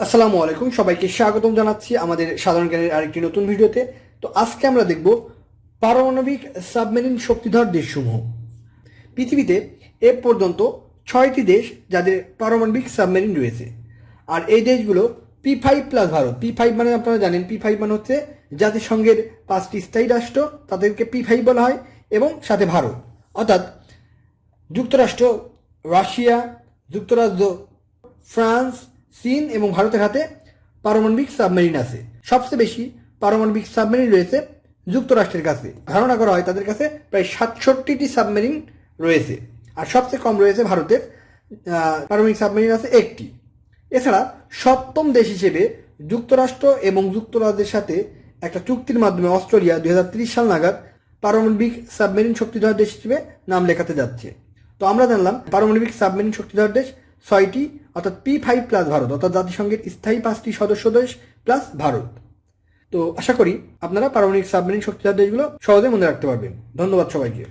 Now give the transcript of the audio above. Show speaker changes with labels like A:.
A: আসসালামু আলাইকুম, সবাইকে স্বাগতম জানাচ্ছি আমাদের সাধারণ জ্ঞানের আরেকটি নতুন ভিডিওতে। তো আজকে আমরা দেখব পারমাণবিক সাবমেরিন শক্তিধর দেশসমূহ। পৃথিবীতে এ পর্যন্ত ছয়টি দেশ যাদের পারমাণবিক সাবমেরিন রয়েছে। আর এই দেশগুলো P five plus Bharat. P five মানে আপনারা জানেন, পি ফাইভ মানে হচ্ছে জাতিসংঘের পাঁচটি স্থায়ী রাষ্ট্র, তাদেরকে পি ফাইভ বলা হয়, এবং সাথে ভারত। অর্থাৎ যুক্তরাষ্ট্র, রাশিয়া, যুক্তরাজ্য, ফ্রান্স চীন এবং ভারতের হাতে পারমাণবিক সাবমেরিন আছে। সবচেয়ে বেশি পারমাণবিক সাবমেরিন রয়েছে যুক্তরাষ্ট্রের কাছে। ধারণা করা হয় তাদের কাছে প্রায় সাতষট্টিটি সাবমেরিন রয়েছে। আর সবচেয়ে কম রয়েছে ভারতের পারমাণবিক সাবমেরিন আছে একটি। এছাড়া সপ্তম দেশ হিসেবে যুক্তরাষ্ট্র এবং যুক্তরাজ্যের সাথে একটা চুক্তির মাধ্যমে অস্ট্রেলিয়া দুই সাল নাগাদ পারমাণবিক সাবমেরিন শক্তিধর দেশ হিসেবে নাম লেখাতে যাচ্ছে। তো আমরা জানলাম পারমাণবিক সাবমেরিন শক্তিধর দেশ ছয়টি, অর্থাৎ পি ফাইভ প্লাস ভারত, অর্থাৎ জাতিসংঘের স্থায়ী পাঁচটি সদস্য দেশ প্লাস ভারত। তো আশা করি আপনারা পারমাণবিক সাবমেরিন শক্তিধর দেশগুলো সহজে মনে রাখতে পারবেন। ধন্যবাদ সবাইকে।